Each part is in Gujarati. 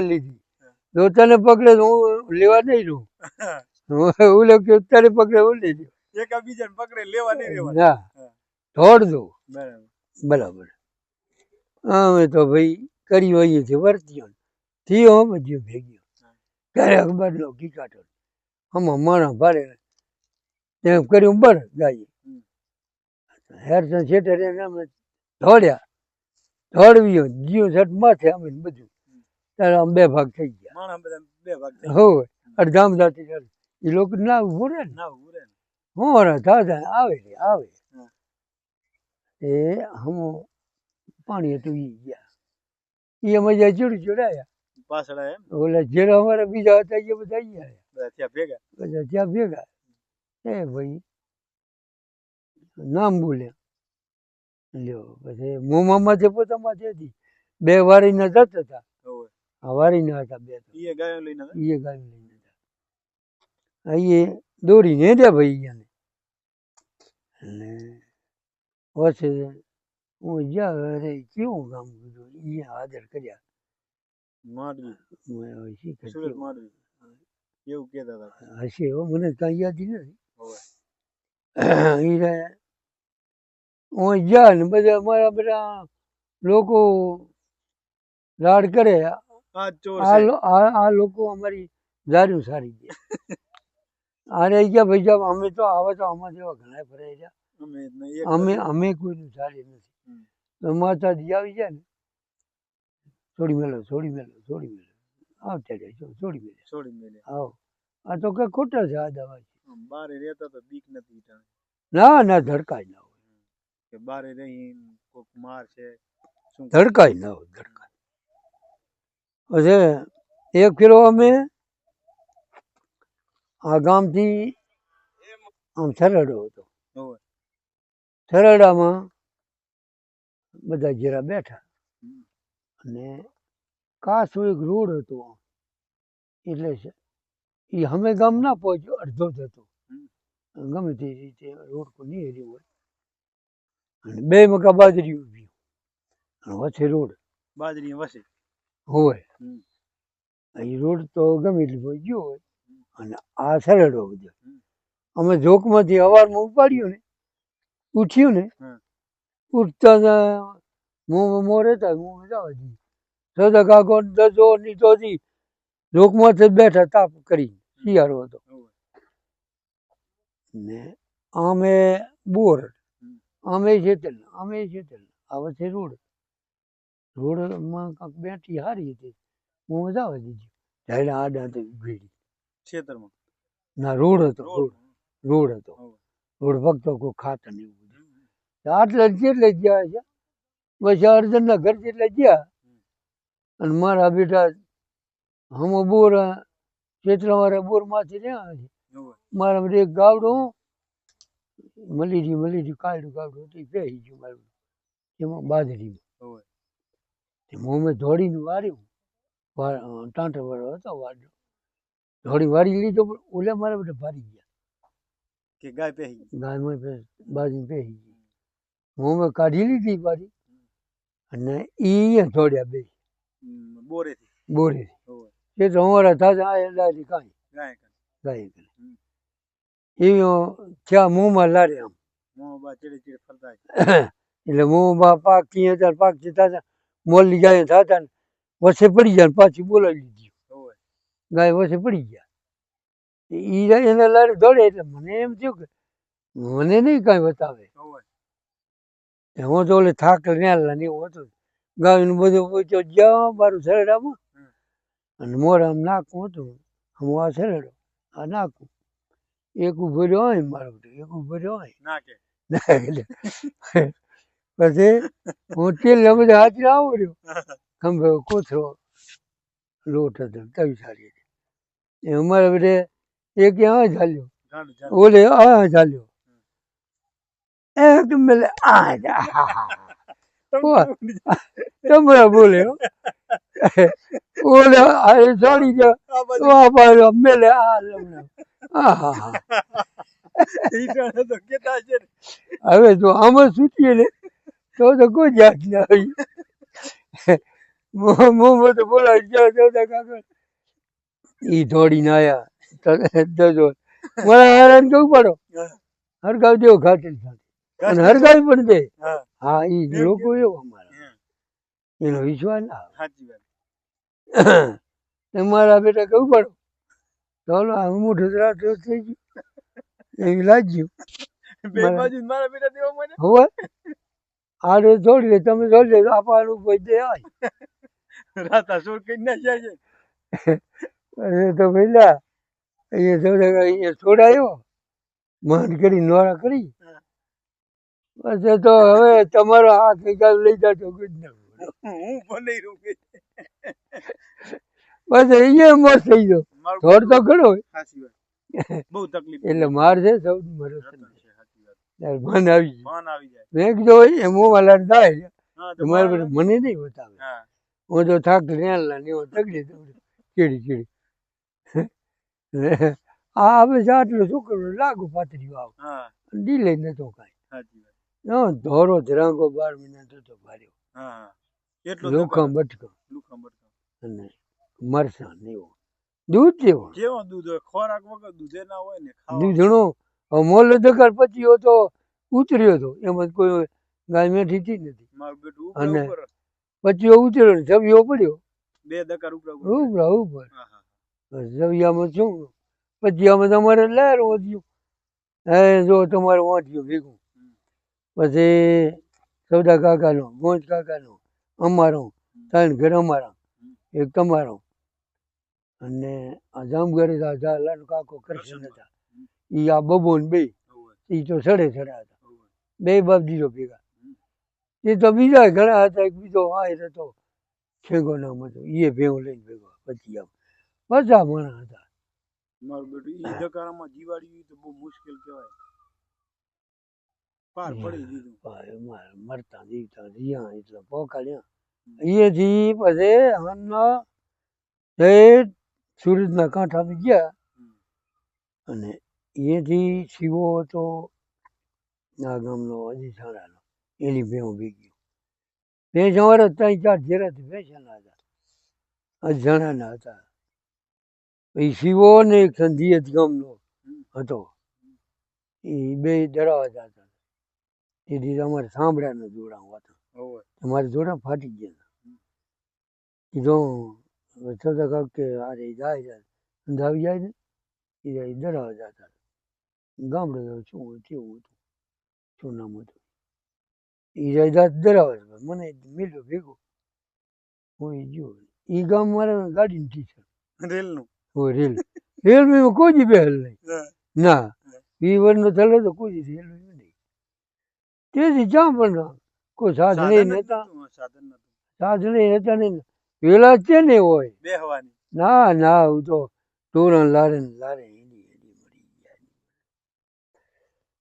લીધી. જો તને પકડે તો હું લેવા નહીં રહું હું. ઓલો કે તારે પકડે હું લઈ લઉં. એકાબીજાને પકડે લેવા નહીં રહેવા ના. હા. દોડ દો બરાબર. બરાબર. અમે તો ભાઈ કરી હોઈએ છીએ વર્તીઓ. થયો બધું ભેગ્યો ક્યારે અખબાર નો કીકાટો આમાં માણા ભારે. એમ કર્યું બર ગાય હમ. હેરસન શેઠે એને અમે દોડ્યા દોડવ્યો જીવ શર્ટ માથે અમે બધું. ત્યારે આમ બે ભાગ થઈ ગયા. માણસ બધા બે ભાગ થઈ હો અડધામ જાતી ચાલે એ લોકો ના ઉભું રહે ને? ના ઉભું રહે ને. હું રે દાદા આવે રે આવે. હા. એ હમ પાણી હતું ઈ ગયા. એ મજા ચીડ ચડાયા. પાછળ એમ ઓલા જેરા અમારા બીજા હતા એ બધા ઈ આવ્યા બધા થયા ભેગા? બધા ત્યાં ભેગા. એ ભાઈ નામ બોલ્યા. લ્યો પછી મોમામાંથી પોતામાંથી હતી બે વારીના જતા હતા. હોવે. આ વારીના હતા બે તો ઈએ ગાયો લઈને આવ્યા. એ ગાય લઈને હતા અહીં દોરીને હેડ્યા ભાઈ એને અને પછી હું જ્યાં અરે કેવું કામ કીધું અહીંયા હાજર કર્યા માંડવી મેં હવે શી સુરત કર્યું? માંડવી એવું કહેતા હતા હશે હો મને કાંઈ યાદ ય નથી હોવે. ઈ રે હું જ્યાં ને બધા મારા બધા લોકો લાડ કરે આ આ આ આ લોકો અમારી દારૂ સારી છે રહી ગયા ભાઈ સાહેબ અમે તો આવા તો આમાં જેવા ઘણા ફરાઈ ગયા અમે અમે કોઈનું સારી નથી. અમારા માતાજી આવી જાય ને છોડી મેલો છોડી મેલો છોડી મેલો. આવતા જાય છોડી મેળે છોડી મેળે આવો. આ તો કઈ ખોટા છે આ દવા છે. બારે રહેતા તો બીક નથી ના ના ધડકાય ના હોય. કે બારે રહી કોક માર છે ધડકાય ના હોય ધડકાય પછી એક કિલો અમે આ ગામથી આમ સરડો હતો. સરડામાં બધા જીરા બેઠા. અને કાસો એક રોડ હતો. એટલે છે એ અમે ગામ ના પહોંચ્યો અડધો જ હતો. ગમે તે રીતે રોડ કોઈ નહીં હેરી હોય. અને બે મકા બાજરી ઊભી વચ્ચે રોડ. બાજરી વસે હોય. એ રોડ તો ગમે એટલી ગયો હોય. અને આ સરડો બધો. અમે જોકમાંથી અવારમાં ઉપાડ્યું ને ઉઠ્યું ને ઉઠતા તા મોં રહેતા મોં જવા દીધું સદા કાકો દસો નીચોથી જોકમાંથી બેઠા તાપ કરી શિયાળો હતો. ને આમે બોર. આમે શેતલ આમે શેતલ આ છે રોડ. રોડમાં કાંક બેઠી હારી હતી. હું જવા દીધી. ત્યારે આડા તો ભીડી ખેતરમાં? ના રોડ હતો રોડ. હતો. રોડ ફક્ત કોઈ ખાતર ને એવું બધું. આટલે જેટલે ગયા છે પછી અર્જનના ઘર જેટલે ગયા અને મારા બેટા હમ બોર ચેતરાવાળા બોરમાંથી રહ્યા છે. મારા એક ગાવડો મલીરી મલીરી કાળું ગાવડું હતું પહેરી ગયું મારું એમાં બાજરીમાં. હું મેં ધોળીને વાર્યું. ટાંટર વાળો હતો વાળ્યો ધોળી વાળી લીધો પણ ઓલે મારા બધા ભારી ગયા. કે ગાય પહેરી ગઈ. ગાયમાં બાજુ પહેરી ગઈ. હું મેં કાઢી લીધી બારી અને ઈ ધોળ્યા બે બોરેથી? બોરે હોવે. એ તો અમારા થાતા આ ડાયરી કાંઈ ગાય. કરે. એ ત્યાં મોંમાં લારે આમ. મોં બા ચીડે ચીડે ફરતા. એટલે મોંમાં પાકતી હતા પાકતી થતા મોલી ગાય થતા ને વસે પડી જાય પાછી બોલાવી લીધી. ગાય વસે પડી ગયા. ઈ એના લારે દોડે એટલે મને એમ થયું કે મને નહીં કાંઈ બતાવે. હું તો ઓલે થાક નેલા ને એવું હતું. ગાયનું બધું પૂછ્યો જ્યાં મારું શરડામાં અને મોઢા આમ નાકું હતું. હું આ શરડો આ નાખું. એક ઊભો રહ્યો હોય મારો એક ઊભો રહ્યો હોય. ના કે એટલે. પછી હું તેલ બધા હાથી આવું રહ્યો ખંભે કોથરો લોટ હતો તવી સારી હતી. એ અમારે બધે એક આ ચાલ્યો. ચાલે. ઓલે આ ચાલ્યો. એક મેલે આ જા હા હા તમે બોલે ઓલે એ છોડી ગયો. બાજુ આ બાજુ મેલે આ લમણે. આ હા હા. તો. હવે જો આમાં સૂચીએ ને. તો તો કોઈ જાત ના મોં તો બોલાવી કાકા ઈ દોડીને આયા. જજો મારા હેરાન કેવું પડો. હરગાવ દેવો ખાતર સાથે અને હરગાવી પણ દે. હા. હા લોકો એવો અમારા. એનો વિશ્વાસ ના આવે. સાચી વાત. ને મારા બેટા કેવું પડો? ચાલો હું મોઢું રાત થઈ ગયું એવી લાગ્યું. મારા બેટા દેવા મને આડે છોડી દે તમે જોડી દે આપવાનું કોઈ દે આય. રાતા સુર કઈ જાય છે? એ તો પેલા અહીંયા જોડે અહીંયા છોડાયો માન કરી નોરા કરી. પછી બસ એ તો હવે તમારો હાથ એકાદ લઈ જાતો ગુજ ના હું બની રહ્યું બસ અહીંયા મસ્ત થઈ ગયો. મારું થોડ તો ઘણો સાચી વાત. બહુ તકલીફ. એટલે માર છે સૌથી મરસ રતન છે સાચી વાત ત્યારે મન આવી જાય. મેં કીધું એ થાય તમારે મને નહીં બતાવે. હું. તો થાક રેલા ને ચીડી ચીડી. આ હવે આટલું શું લાગુ પાતળીયું આવ. ડીલે નતો કાંઈ. સાચી વાત. હા ધોરો ધરાંગો બાર મહિના થતો ભાર્યો. હા હા. એટલો લોખા બટકા. અને મરસા ને એવું. દૂધ જેવો. જેવો દૂધ હોય ખોરાક વગર દૂધે ના હોય ને દૂધણો મોલ દકાર પછી તો ઉતર્યો હતો એમાં કોઈ ગાય મેઠી જ નથી. અને પછી ઉતર્યો ને જવ્યો પડ્યો. બે દકાર ઉપર ઉપર. ઉપરા જવ્યામાં શું? પચ્યામાં તમારે લહેર વધ્યું હે જો તમારે વાંચ્યું ભેગું. પછી સૌદા કાકાનો ગોંજ કાકાનો અમારો ત્રણ ઘર અમારા. એક તમારો. અને આ જામગઢ હતા કાકો કરશન હતા ઈ આ બબો ને બે ઈ તો સડે સડા હતા. બે બાપ દીધો ભેગા. એ તો બીજા ઘણા હતા એક બીજો આયર હતો. છેગો નામ હતો. એ ભેગો લઈને ભેગો પછી આમ. બધા માણસ હતા. મારું બેટું ઈ દકારામાં જીવાડ્યું તો બહુ મુશ્કેલ કહેવાય. પાર પડી દીધું. ભાઈ મારે મરતા જીવતા જીયા એટલે પોકાડ્યા અહીંયાથી પછી સુરતના કાંઠામાં ગયા. અને અહીંયાથી શિવો હતો આ ગામનો અજી સાણાનો એની ભેહું ભેગી બે જવારે ત્રણ ચાર જેરાથી ભેંસાના હતા. અજાણાના હતા. પછી શિવો ને એક સંધિયત ગામનો હતો. એ બે દરાવા હતા. તેથી અમારે સાંભળ્યા જોડા હતા. મારે જોડા ફાટી ગયા કીધું સદા કાક કે અરે જાય જાય અંધાવી જાય ને એ દરાવા જતા ગામડે તો શું હોય કેવું હતું શું નામ હતું એ જાયદાદ ધરાવે છે મને મિલ્યો ભેગો. હું એ ગયો. એ ગામ મારા ગાડીની ટીચર રેલનું? હોય રેલ. રેલવેમાં કોઈ બેહેલ નહીં. ના. એ વર્ષનો થયેલો તો કોઈ રેલવે નહીં. તેથી જ્યાં પણ કોઈ સાધન નતા સાધન. હતા નહીં વેલા છે ને હોય. બેહવાની. ના ના હું તો ટોરણ લારે ને લારે એની એની મરી ગયા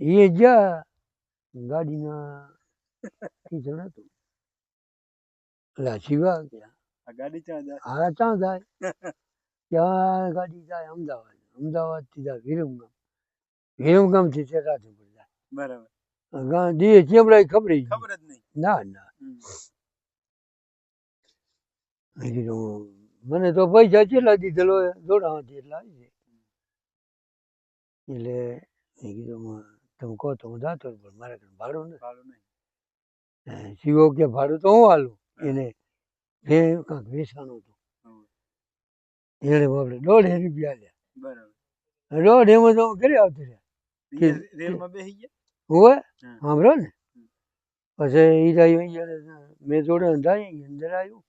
એ જા ગાડીના ટીચર હતું. એટલે શિવા ગયા. ગાડી ક્યાં જાય? હા ક્યાં જાય. ત્યાં ગાડી જાય અમદાવાદ. જાય વિરમગામથી જાય. બરાબર. ચેમડા ખબર ખબર જ નહીં. ના ના. મને તો પૈસા કેટલા દીધેલો જોડાવાથી એટલા એટલે કીધું "માં તમે કહો તો હું જાતો પણ મારે ભાડું નહીં. શિવો કે ભાડું તો હું હાલું એને જે કાંક વેચાણું હતું. એને આપણે દોઢ રૂપિયા લ્યા બરાબર. દોઢ એમાં તો ઘરે આવતી રહ્યા. હોય. સાંભળો ને. પછી ઈ જાય મેં જોડે અંદર આવ્યું.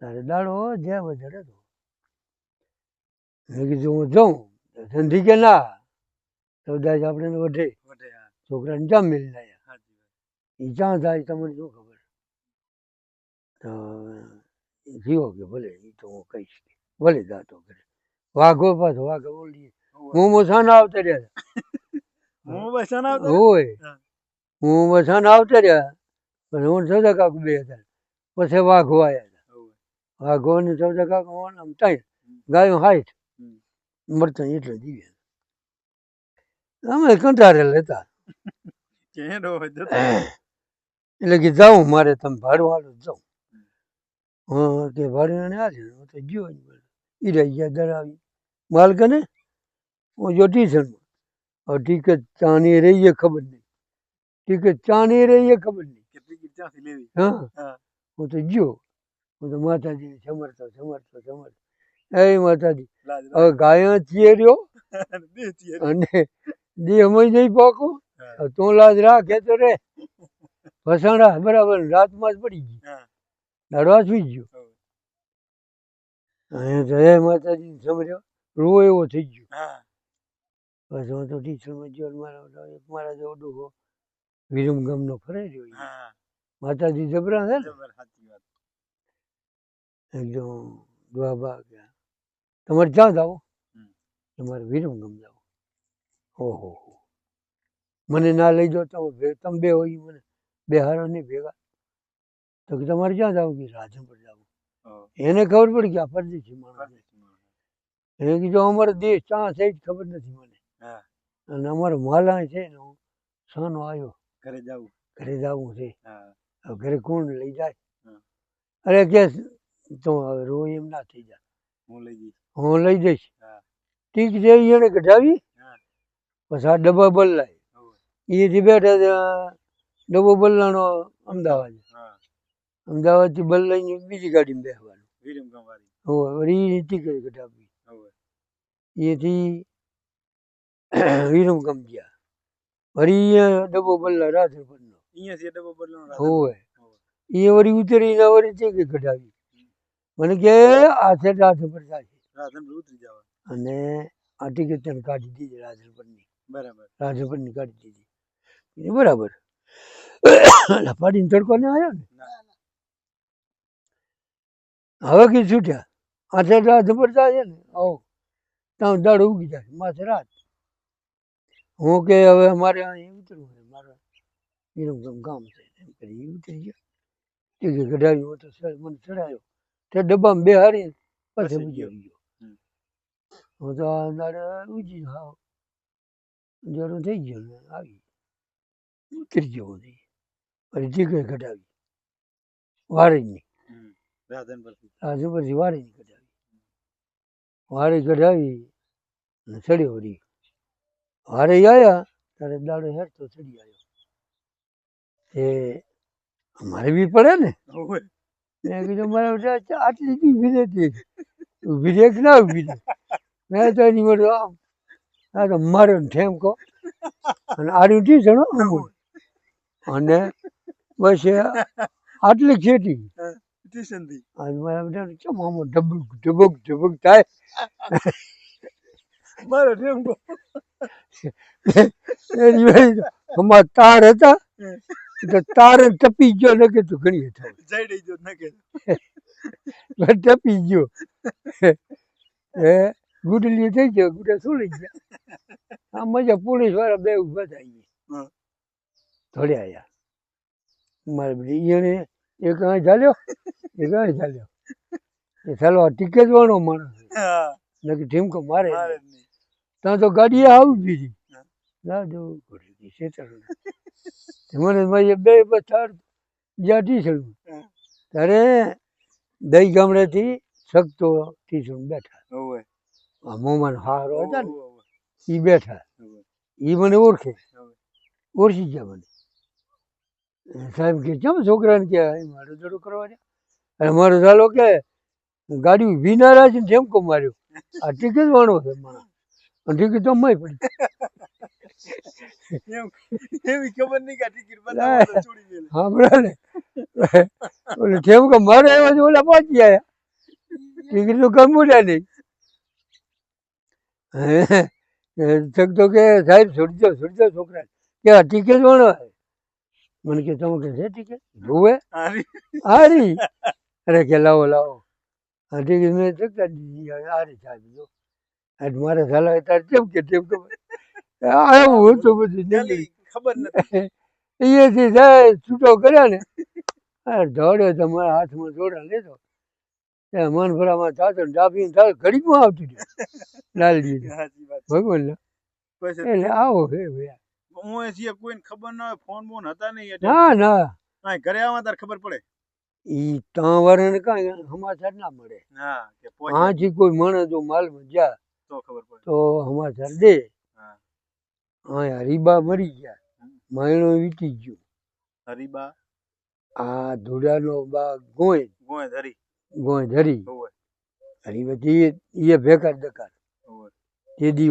તારે દાડો જ્યાં વધારે મેં કીધું હું જાઉં. ધંધી કે ના? તો દાજ આપણે વધે વઢે. હા. છોકરાને ચા મેળી લાયા. સાચી વાત. એ ચા થાય તમને શું ખબર? તો જીવો કે ભલે એ તો હું કહીશ ભલે જાતો કરે. વાઘો પાછો વાઘો બોલીએ. હોય. હું મસાના આવતા રહ્યા. હું બસ ના આવતો હોય હા. હું મસાના આવતા રહ્યા. પણ હું સૌદા કાકુ બે હતા પછી વાઘો આવ્યા હતા. હોય. વાઘો ને સૌદા કાકુ આમ ત્રણ. ગાયો હાઈટ હમ. મળતા એટલે જીવે અમે કંટાળેલ હતા ચેડો હોય જતો એટલે કે જાઉં મારે તમે ભાડું હાલો જાઉં હા કે ભાડે હાલે હું તો ગયો જ બોલે. ઈ રહી ગયા ધરાવી માલકને હું જો ટ્યુશનમાં હવે ટિકિટ ચાની રહી એ ખબર નહીં ટિકિટ ચાની રહી એ ખબર નહીં કે ટિકિટ ક્યાંથી લેવી હા હા. હું તો ગયો હું તો માતાજીને સમરતો સમરતો સમરતો એ માતાજી લાજ હવે ગાયા છીએ રહ્યો રાખ. બે છીએ. અને દી અમે નહીં પાકો તું લાજ રાખે તો રે. ફસાણા બરાબર રાતમાં જ પડી ગઈ. દાડવા સુઈ ગયો. અહીંયા હે માતાજી સમજ્યો રૂવો એવો થઈ ગયો. બસ હું તો ટીચરમાં ગયો મારા મારા જેવો ડૂબો વિરમ ગામનો ફરે રહ્યો માતાજી જબરા છે એકદમ દ્વાબા ગયા. તમારે ક્યાં જાઓ. તમારે વિરમ ગામ જાવ. ઓહો. મને ના લઈ જાઓ તમે તમે બે હોય મને બે હારો નહીં ભેગા. તો કે તમારે ક્યાં જવું? કે રાજનપુર જવું. એને ખબર પડી કે આ પરદેશી માણસ. એને કીધું અમારો દેશ ચા છે જ ખબર નથી મને. હા. અને અમારો માલા છે ને હું સાનો આવ્યો. ઘરે જવું ઘરે જવું છે. ઘરે કોણ લઈ જાય? અરે કે તો હવે રો એમ ના થઈ જાય. હું લઈ જઈશ. હું લઈ જઈશ. ઠીક છે એને કઢાવી. પછી ડબ્બા બદલાય એથી બેઠા ડબ્બો બદલાનો અમદાવાદ. અમદાવાદથી બદલાઈને બીજી ગાડીમાં બેસવાનું હવે વળી ટિકિટ કઢાવી એથી વિરમગામ ગયા વળી અહીંયા ડબ્બો બદલા રાધનપુરનો અહીંયાથી ડબ્બો હોવે. એ વળી ઉતરીને વળી ટિકિટ કઢાવી. મને કે આ છે રાધનપુર થાય રાધનપુર ઉતરી જવા અને આ ટિકિટ તને કાઢી દીધી રાધનપુરની બરાબર. રાજપરની કાઢી દીધી. કીધું બરાબર. એટલે પાડીને તડકો ને આવ્યો ને? ના હવે કઈ છૂટ્યા. આથે રાજપર જાય ને. આવો. ત્યાં દાડો ઉગી જાય. માથે રાત. હું કે હવે અમારે અહીં ઉતરવું છે. મારે વિરમગામ ગામ છે. એમ કરી ઈ ઉતરી ગયો. ટીકી કઢાવી હું તો સર- મને ચડાયો તે ડબ્બામાં બે હારી પછી પછી ઉજી ગયો. ગયો. હમ. હું તો આ દાડે ઉજી હાવ. જરૂર થઈ ગયો ને આવી. ઉતરી ગયો હું પછી ટીકી કઢાવી. વારે જ નહીં આજે પછી વારી કઢાવી. વારે કઢાવી અને ચડ્યો વળી. વારે આવ્યા ત્યારે દાડો હેરતો ચડી આવ્યો. તે અમારે બી પડે ને. મેં કીધું મારે આટલી બી ઊભી રહેતી ઊભી રહે કે ના ઊભી મેં તો એની બધું આમ આ તો મારે ઠેમકો અને આડું જણો અમૂલ અને બસ આટલી ખેતી. અને મારા કેમ આમાં થાય? તાર હતા. તો તારે ટપી ગયો ને ઘણી જઈ કે. ગયો. એ ગુડલી થઈ ગયો ગુડે છોડી ગયા? આ મજા પોલીસવાળા બે ઊભા થઈ ગયા થોડી આયા. મારે બધી એને એક અહીં ચાલ્યો એક અહીં ચાલ્યો એ ચાલો ટિકિટ વાળો માણસ નક્કી ઠીમકો મારે ત્યાં તો ગાડી આવી દીધી. દાદો ઘોડી ગઈ શેતર મને ભાઈ બે પથાર જ્યાં ટીસણ. ત્યારે દઈ ગામડેથી શકતો ટીસણ બેઠા. મોમાન હારો હતા ને એ બેઠા. એ મને ઓળખે. ઓળખી ગયા મને. સાહેબ કે કેમ છોકરાને કે "અહીં મારો દડો કરવા દે અને મારો ચાલો કે ગાડી ઊભી ના જેમ ઠેમકો માર્યો. આ ટિકિટ વાળો છે મારા અને ટિકિટ તો મય પડી. એવી ખબર નહીં કે ટિકિટ બધા છોડી સાંભળે ને. ઓલે ઠેમકો મારે એવા ઓલા પહોંચી આવ્યા ટિકિટ તો ગમું નહીં. હે, તો કે સાહેબ છોડી દો છોકરા. કે આ ટિકિટ વાળો છે મને કે તમે કે છે ટિકિટ? જોવે હારી. અરે કે લાવો લાવો. આ ટિકિટ મેં ચકતા દીધી. હારી સાહેબ જો. આજ મારે સાલા તાર કેમ કે તેમ કે. આવ્યું તો બધું નીકળી ખબર નથી. એથી જાય છૂટો કર્યા ને. અરે દોડ્યો તમારા મારા હાથમાં જોડા લીધો. એ મનફરામાં થતો ને ડાબીને થાય ઘડીકમાં આવતી રહ્યું લાલજી ભગવાન પછી એટલે આવો હે ભાઈ. હું એ કોઈને ખબર ના હોય ફોન બોન હતા નહીં ના ના. ઘરે આવવા તાર ખબર પડે. ઈ ત્યાં વાળાને કાંઈ સમાચાર ના મળે. હા કે પહોંચે કોઈ માણસ જો માલમાં તો ખબર પડે. તો સમાચાર દે. હા. હરીબા મરી ગયા. માયણો વીતી ગયો. હરીબા? આ ધોડાનો બા ગોય. ગોય ધરી. ગોય ધરી હોવે હરી પછી એ ભેગા દકાર તે દી